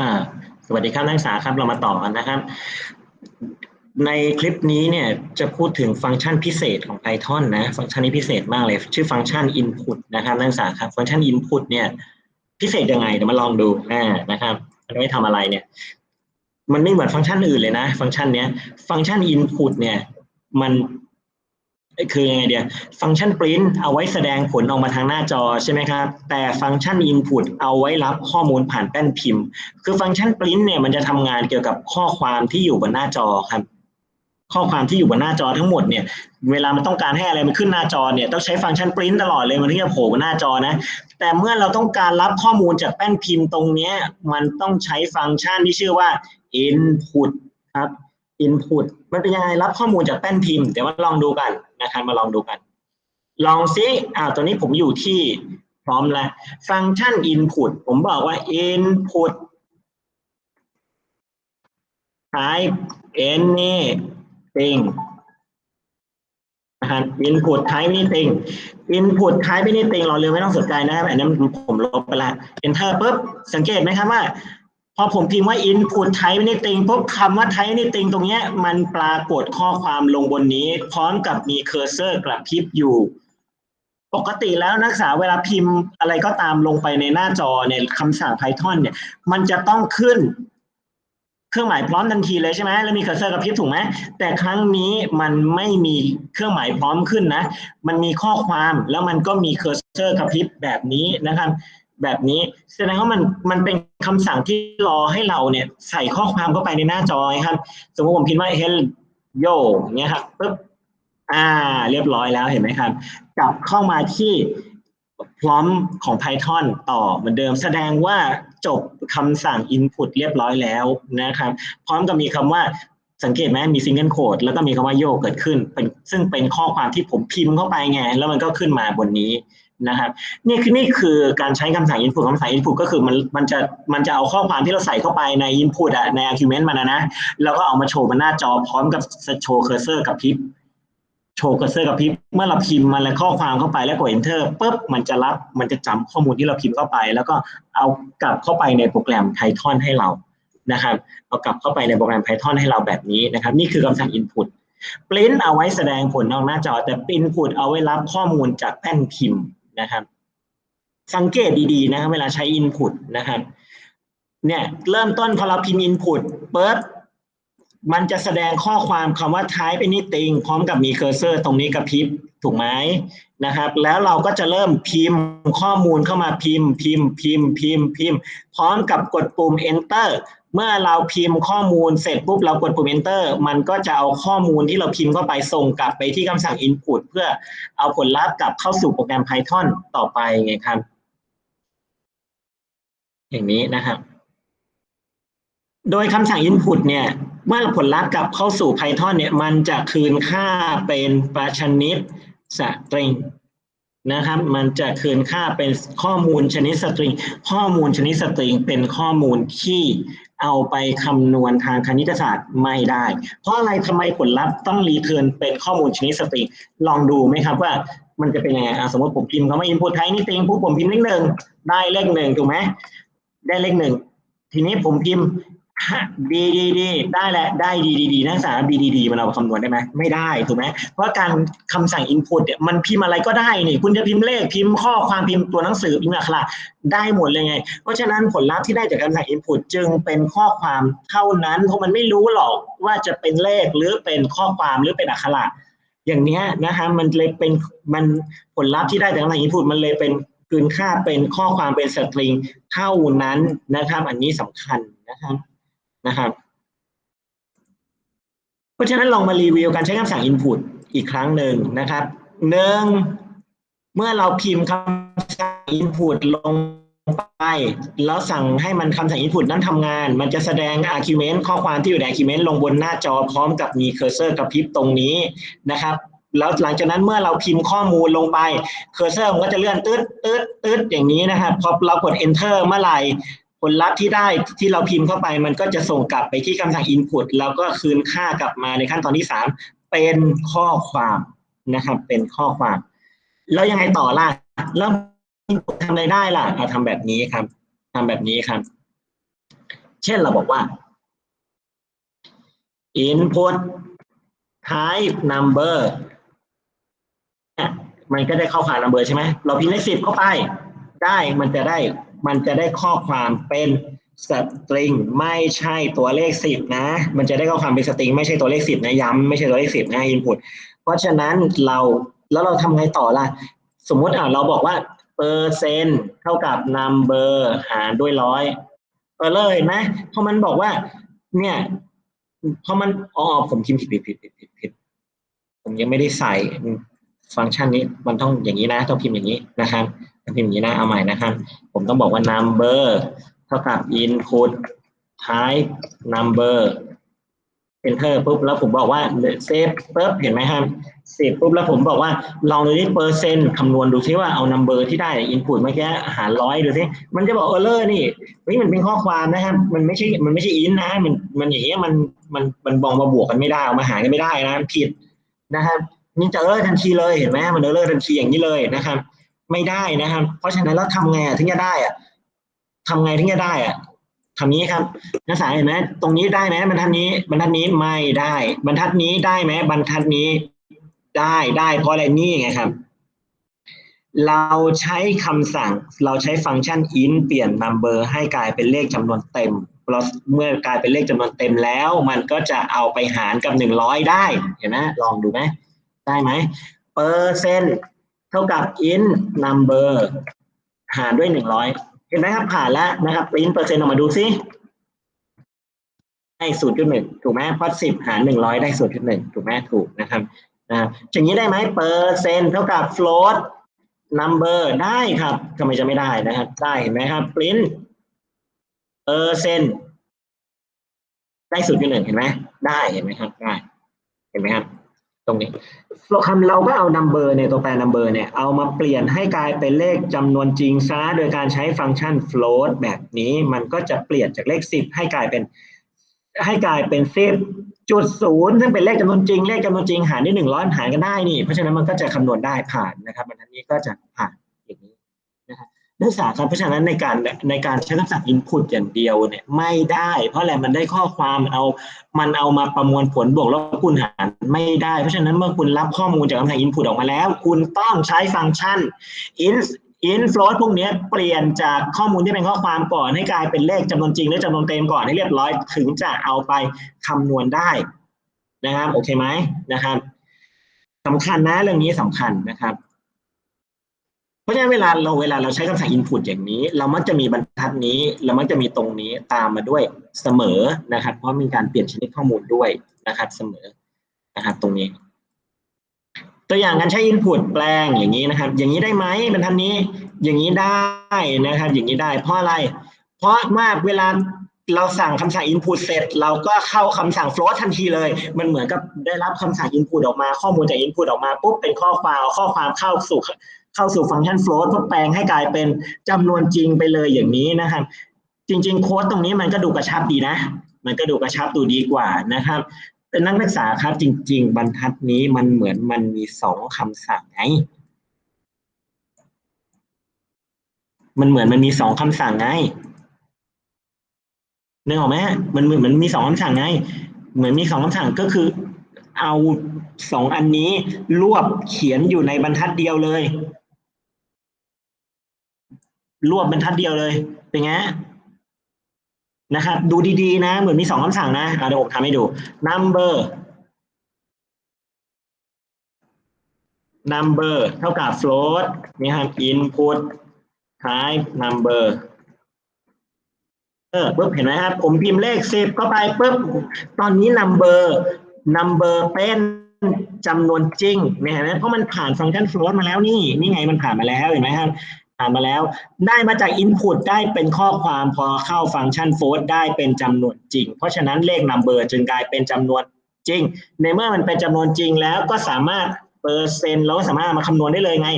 อ่าสวัสดีครับนักศึกษาครับเรามาต่อกันนะครับ ในคลิปนี้เนี่ยจะพูดถึงฟังก์ชันพิเศษของ Python นะฟังก์ชันนี้พิเศษมากเลย ชื่อฟังก์ชัน input นะครับนักศึกษาครับฟังก์ชัน input เนี่ยพิเศษยังไงเดี๋ยวมาลองดูอ่านะครับมันไม่ทำอะไรเนี่ย มันไม่เหมือนฟังก์ชันอื่นเลยนะ ฟังก์ชันเนี้ยฟังก์ชัน input เนี่ยมัน คือยังไงเดียฟังก์ชัน print เอาไว้แสดงผลออกมาทางหน้าจอใช่ไหมครับ แต่ฟังก์ชัน input เอาไว้รับข้อมูลผ่านแป้นพิมพ์ คือฟังก์ชัน print เนี่ยมันจะทำงานเกี่ยวกับข้อความที่อยู่บนหน้าจอครับ ข้อความที่อยู่บนหน้าจอทั้งหมดเนี่ย เวลามันต้องการให้อะไรมันขึ้นหน้าจอเนี่ยต้องใช้ฟังก์ชัน print ตลอดเลยมันถึงจะโผล่บนหน้าจอนะ แต่เมื่อเราต้องการรับข้อมูลจากแป้นพิมพ์ตรงเนี้ยมันต้องใช้ฟังก์ชันที่ชื่อว่า input ครับ input มันเป็นยังไงรับข้อมูลจากแป้นพิมพ์เดี๋ยวมาลองดูกันนะครับมาลองดูกัน ลองซิอ่าตัวนี้ผมอยู่ที่พร้อมแล้ว ฟังก์ชัน input ผมบอกว่า input type anything นะครับ input type anything input type anything เราเลยไม่ต้องสนใจนะครับอันนั้นผมลบไปละ enter ปุ๊บสังเกตไหมครับว่า พอผมพิมพ์ว่า input type anything ปุ๊บคำว่า type anything ตรงนี้มันปรากฏข้อความลงบนนี้ พร้อมกับมีเคอร์เซอร์กระพริบอยู่ ปกติแล้วนักศึกษาเวลาพิมพ์อะไรก็ตามลงไปในหน้าจอในคำสั่ง Python เนี่ย มันจะต้องขึ้นเครื่องหมายพร้อมทันทีเลยใช่ไหมแล้วมีเคอร์เซอร์กระพริบถูกไหมแต่ครั้งนี้มันไม่มีเครื่องหมายพร้อมขึ้นนะ มันมีข้อความแล้วมันก็มีเคอร์เซอร์กระพริบแบบนี้นะครับ แบบนี้แสดงว่ามันมันเป็นคำสั่งที่รอให้เราเนี่ยใส่ข้อความเข้าไปในหน้าจอครับ สมมติผมพิมพ์ว่า hello อย่างเงี้ยครับปุ๊บอ่า เรียบร้อยแล้วเห็นไหมครับ กลับเข้ามาที่พร้อมของ Python ต่อเหมือนเดิม แสดงว่าจบคำสั่ง input เรียบร้อยแล้วนะครับ พร้อมกับมีคำว่าสังเกตไหมมี single quote แล้วก็มีคำว่าโยกเกิดขึ้นเป็นซึ่งเป็นข้อความที่ผมพิมพ์เข้าไปไง แล้วมันก็ขึ้นมาบนนี้ นะครับนี่คือนี่คือการใช้คำสั่ง input คำสั่ง input ก็คือมันมันจะมันจะเอาข้อความที่เราใส่เข้าไปใน input อะใน argument มันนะนะแล้วก็เอามาโชว์บนหน้าจอพร้อมกับโชว์เคอร์เซอร์กับพิบโชว์เคอร์เซอร์กับพิบเมื่อเราพิมพ์มันและข้อความเข้าไปแล้วกด enter ปุ๊บมันจะรับมันจะจำข้อมูลที่เราพิมพ์เข้าไป แล้วก็เอากลับเข้าไปในโปรแกรม Python ให้เรานะครับเอากลับเข้าไปในโปรแกรม Python ให้เราแบบนี้นะครับ นี่คือคำสั่ง input print เอาไว้แสดงผลนอกหน้าจอ แต่ input เอาไว้รับข้อมูลจากแป้นพิมพ์ นะครับ สังเกตดีๆนะครับเวลาใช้ input นะครับ เนี่ยเริ่มต้นพอเราพิมพ์ input ปุ๊บมันจะแสดงข้อความคำว่า type anything พร้อมกับมีเคอร์เซอร์ตรงนี้กระพริบถูกไหมนะครับ แล้วเราก็จะเริ่มพิมพ์ข้อมูลเข้ามาพิมพ์ พิมพ์ พิมพ์ พิมพ์ พิมพ์ พร้อมกับกดปุ่ม enter เมื่อเราพิมพ์ข้อมูลเสร็จปุ๊บเรากดปุ่ม enter มันก็จะเอาข้อมูลที่เราพิมพ์เข้าไปส่งกลับไปที่คำสั่ง input เพื่อเอาผลลัพธ์กลับเข้าสู่โปรแกรม Python ต่อไปไงครับ อย่างนี้นะครับ โดยคำสั่ง input เนี่ยเมื่อผลลัพธ์กลับเข้าสู่ Python เนี่ยมันจะคืนค่าเป็นประชนิดสตริง นะครับ มันจะคืนค่าเป็นข้อมูลชนิดสตริง ข้อมูลชนิดสตริงเป็นข้อมูลที่เอาไปคำนวณทางคณิตศาสตร์ไม่ได้ เพราะอะไรทำไมผลลัพธ์ต้องรีเทิร์นเป็นข้อมูลชนิดสตริง ลองดูไหมครับว่ามันจะเป็นยังไงสมมติผมพิมพ์คำว่า input ไทยนี่ติงปุ๊บผมพิมพ์เลขหนึ่งได้เลขหนึ่งถูกไหมได้เลขหนึ่งทีนี้ผมพิมพ์ ดีดีดีได้แหละได้ดีดีดีนักศึกษาดีดีดีมันเอาคำนวณได้ไหมไม่ได้ถูกไหมเพราะการคำสั่ง input เนี่ยมันพิมพ์อะไรก็ได้นี่ คุณจะพิมพ์เลขพิมพ์ข้อความพิมพ์ตัวหนังสือพิมพ์อักขรได้หมดเลยไง เพราะฉะนั้นผลลัพธ์ที่ได้จากการสั่ง input จึงเป็นข้อความเท่านั้น เพราะมันไม่รู้หรอกว่าจะเป็นเลขหรือเป็นข้อความหรือเป็นอักขระอย่างเนี้ยนะฮะมันเลยเป็นมันผลลัพธ์ที่ได้จากการสั่ง input มันเลยเป็นคืนค่าเป็นข้อความเป็นสตริงเท่านั้นนะครับ อันนี้สำคัญนะครับ นะครับ เพราะฉะนั้นลองมารีวิวการใช้คำสั่ง input อีกครั้งหนึ่งนะครับหนึ่งเมื่อเราพิมพ์คำสั่ง input ลงไป แล้วสั่งให้มันคำสั่ง input นั้นทำงาน มันจะแสดง argument ข้อความที่อยู่ใน argument ลงบนหน้าจอพร้อมกับมีเคอร์เซอร์กระพริบตรงนี้นะครับแล้วหลังจากนั้นเมื่อเราพิมพ์ข้อมูลลงไปเคอร์เซอร์มันก็จะเลื่อนตืดตืดตืดอย่างนี้นะครับ พอเรากด enter เมื่อไหร่ ลลัพธ์ที่ได้ที่เราพิมพ์เข้าไป มันก็จะส่งกลับไปที่คำสั่ง input แล้วก็คืนค่ากลับมาในขั้นตอนที่สามเป็นข้อความนะครับ เป็นข้อความ แล้วยังไงต่อล่ะแล้ว input ทำอะไรได้ล่ะเอาทำแบบนี้ครับทำแบบนี้ครับ เช่นเราบอกว่า input type number เนี่ยมันก็ได้ข้อความ number ใช่ไหม เราพิมพ์เลขสิบเข้าไป ได้มันจะได้ มันจะได้ข้อความเป็นสตริงไม่ใช่ตัวเลขสิบนะ มันจะได้ข้อความเป็นสตริงไม่ใช่ตัวเลขสิบนะย้ำไม่ใช่ตัวเลขสิบนะ input เพราะฉะนั้นเราแล้วเราทำไงต่อล่ะ สมมติอะเราบอกว่าเปอร์เซ็นต์เท่ากับ number หารด้วยร้อยเออเลยนไหมเพราะมันบอกว่า เนี่ยเพราะมันอ๋อผมพิมพ์ผิดผิดผิดผิดผิดผิดผมยังไม่ได้ใส่ฟังก์ชันนี้มันต้องอย่างนี้นะ ต้องพิมพ์อย่างนี้นะครับ พิมพ์อย่างนี้นะเอาใหม่นะครับ ผมต้องบอกว่า number เท่ากับ input type number enter ปุ๊บแล้วผมบอกว่า save ปุ๊บเห็นไหมครับเสร็จปุ๊บแล้วผมบอกว่าลองดูที่เปอร์เซ็นต์คำนวณดูซิว่าเอา number ที่ได้ input เมื่อกี้หารร้อยดูซิมันจะบอก error นี่เฮ้ยมันเป็นข้อความนะครับมันไม่ใช่มันไม่ใช่ int นะมันมันอย่างเงี้ยมันมันมันบองมาบวกกันไม่ได้เอามาหารกันไม่ได้นะผิดนะครับนี่จะ error ทันทีเลยเห็นไหมมัน error ทันทีอย่างนี้เลยนะครับ ไม่ได้นะครับ เพราะฉะนั้นแล้วทำไงถึงจะได้อะทำไงถึงจะได้อะทำนี้ครับนักศึกษาเห็นไหมตรงนี้ได้ไหมบรรทัดนี้ บรรทัดนี้ไม่ได้ บรรทัดนี้ได้ไหมบรรทัดนี้ได้ได้เพราะอะไรนี่ไงครับ เราใช้คำสั่ง เราใช้ฟังก์ชัน in เปลี่ยน number ให้กลายเป็นเลขจำนวนเต็มเราเมื่อกลายเป็นเลขจำนวนเต็มแล้ว มันก็จะเอาไปหารกับหนึ่งร้อยได้ เห็นไหมลองดูไหมได้ไหมเปอร์เซ็นต์ ท่ากับ int number หารด้วยหนึ่งร้อยเห็นไหมครับผ่านแล้วนะครับปริ้นเปอร์เซ็นต์ออกมาดูซิได้ศูนย์จุดหนึ่งถูกไหมเพราะสิบหารหนึ่งร้อยได้ศูนย์จุดหนึ่งถูกไหมถูกนะครับนะอย่างนี้ได้ไหมเปอร์เซ็นต์เท่ากับ float number ได้ครับทำไมจะไม่ได้นะครับ ได้เห็นไหมครับปริ้นเปอร์เซ็นต์ได้ศูนย์จุดหนึ่งเห็นไหมได้เห็นไหมครับได้เห็นไหมครับ ตรงนี้เราคำเราก็เอา number เนี่ยตัวแปรนำเบอร์เนี่ยเอามาเปลี่ยนให้กลายเป็นเลขจำนวนจริงซะโดยการใช้ฟังก์ชัน float แบบนี้มันก็จะเปลี่ยนจากเลขสิบให้กลายเป็นให้กลายเป็นสิบจุดศูนย์ซึ่งเป็นเลขจำนวนจริง เลขจำนวนจริงหารด้วยหนึ่งร้อยหารกันได้นี่ เพราะฉะนั้นมันก็จะคำนวณได้ผ่านนะครับบรรทัดนี้ก็จะผ่าน นะครับนักศึกษาครับเพราะฉะนั้นในการในการใช้คำสั่ง input อย่างเดียวเนี่ยไม่ได้ เพราะอะไรมันได้ข้อความเอา มันเอามาประมวลผลบวกลบคูณหารไม่ได้ เพราะฉะนั้นเมื่อคุณรับข้อมูลจากคำสั่ง input ออกมาแล้ว คุณต้องใช้ฟังก์ชัน int int float พวกนี้เปลี่ยนจากข้อมูลที่เป็นข้อความก่อนให้กลายเป็นเลขจำนวนจริงและจำนวนเต็มก่อนให้เรียบร้อยถึงจะเอาไปคำนวณได้นะครับโอเคไหมนะครับสำคัญนะเรื่องนี้สำคัญนะครับ เพราะฉะนั้นเวลาเราเวลาเราใช้คำสั่ง input อย่างนี้ เรามักจะมีบรรทัดนี้ เรามักจะมีตรงนี้ตามมาด้วยเสมอนะครับ เพราะมีการเปลี่ยนชนิดข้อมูลด้วยนะครับ เสมอนะครับตรงนี้ ตัวอย่างการใช้ input แปลงอย่างนี้นะครับ อย่างนี้ได้ไหมบรรทัดนี้ อย่างนี้ได้นะครับ อย่างนี้ได้ เพราะอะไร เพราะว่าเวลาเราสั่งคำสั่ง input เสร็จ เราก็เข้าคำสั่ง float ทันทีเลย มันเหมือนกับได้รับคำสั่ง input ออกมา ข้อมูลจาก input ออกมาปุ๊บเป็นข้อความข้อความเข้าสู่ เข้าสู่ฟังก์ชัน float เพื่อแปลงให้กลายเป็นจำนวนจริงไปเลยอย่างนี้นะครับ จริง ๆ โค้ดตรงนี้มันก็ดูกระชับดีนะ มันก็ดูกระชับดูดีกว่านะครับเป็นนักศึกษาครับจริง ๆ บรรทัดนี้มันเหมือนมันมีสองคำสั่งไงมันเหมือนมันมีสองคำสั่งไงนึกออกไหมมันเหมือนมันมีสองคำสั่งไง เหมือนมีสองคำสั่งก็คือ เอาสองอันนี้รวบเขียนอยู่ในบรรทัดเดียวเลย รวบบรรทัดเดียวเลย เป็นไงนะครับ ดูดีๆ นะ เหมือนมีสองคำสั่งนะเดี๋ยวผมทำให้ดู number number เท่ากับ float นี่ครับ input type number เออปุ๊บเห็นไหมครับ ผมพิมพ์เลขสิบเข้าไปปุ๊บตอนนี้ number number เป็นจำนวนจริงเห็นไหมเพราะมันผ่านฟังก์ชัน float มาแล้วนี่ นี่ไงมันผ่านมาแล้วเห็นไหมครับ ผ่านมาแล้ว ได้มาจาก input ได้เป็นข้อความพอเข้าฟังก์ชัน float ได้เป็นจำนวนจริง เพราะฉะนั้นเลข number จึงกลายเป็นจำนวนจริง ในเมื่อมันเป็นจำนวนจริงแล้วก็สามารถเปอร์เซ็นต์เราก็สามารถมาคำนวณได้เลยไง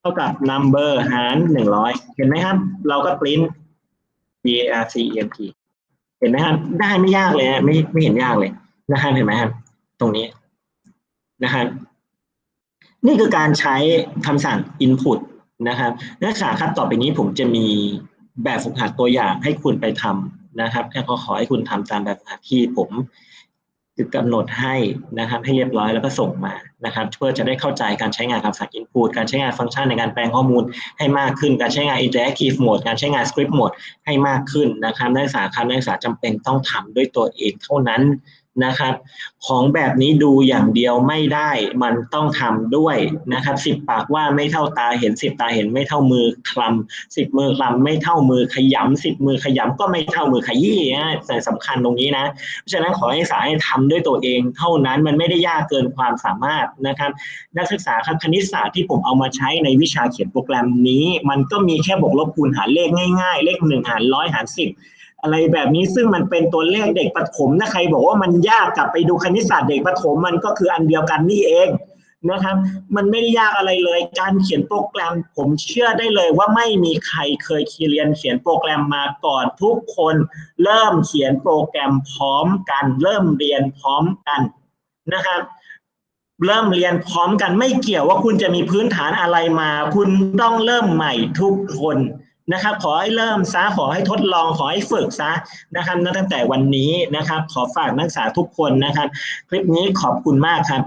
เท่ากับ number หารหนึ่งร้อยเห็นไหมครับ เราก็ปริ้น B R C E M P เห็นไหมครับ ได้ไม่ยากเลยไม่ไม่เห็นยากเลยนะครับเห็นไหมครับ ตรงนี้นะครับนี่คือการใช้คำสั่ง input นะครับนักศึกษาครับต่อไปนี้ผมจะมีแบบฝึกหัดตัวอย่างให้คุณไปทำนะครับแค่ขอขอให้คุณทำตามแบบฝึกหัดที่ผมกำหนดให้นะครับ ให้เรียบร้อยแล้วก็ส่งมา นะครับเพื่อจะได้เข้าใจการใช้งานคำสั่ง input การใช้งานฟังก์ชันในการแปลงข้อมูลให้มากขึ้น การใช้งาน interactive mode การใช้งาน script mode ให้มากขึ้นนะครับนักศึกษาครับนักศึกษาจำเป็นต้องทำด้วยตัวเองเท่านั้นนะครับ ของแบบนี้ดูอย่างเดียวไม่ได้มันต้องทำด้วยนะครับสิบปากว่าไม่เท่าตาเห็นสิบตาเห็นไม่เท่ามือคลำสิบมือคลำไม่เท่ามือขยำสิบมือขยำก็ไม่เท่ามือขยี้นะแต่สำคัญตรงนี้นะเพราะฉะนั้นขอให้สาให้ทำด้วยตัวเองเท่านั้นมันไม่ได้ยากเกินความสามารถนะครับ นักศึกษาครับคณิตศาสตร์ที่ผมเอามาใช้ในวิชาเขียนโปรแกรมนี้ มันก็มีแค่บวกลบคูณหารเลขง่ายๆ เลขหนึ่งหารร้อยหารสิบอะไรแบบนี้ซึ่งมันเป็นตัวเลขเด็กประถมนะใครบอกว่ามันยากกลับไปดูคณิตศาสตร์เด็กประถมมันก็คืออันเดียวกันนี่เองนะครับ มันไม่ได้ยากอะไรเลย การเขียนโปรแกรมผมเชื่อได้เลยว่าไม่มีใครเคยเรียนเขียนโปรแกรมมาก่อนทุกคน เริ่มเขียนโปรแกรมพร้อมกัน เริ่มเรียนพร้อมกันนะครับ เริ่มเรียนพร้อมกันไม่เกี่ยวว่าคุณจะมีพื้นฐานอะไรมา คุณต้องเริ่มใหม่ทุกคนนะครับ ขอให้เริ่มซะขอให้ทดลองขอให้ฝึกซะนะครับนับตั้งแต่วันนี้นะครับ ขอฝากนักศึกษาทุกคนนะครับ คลิปนี้ขอบคุณมากครับ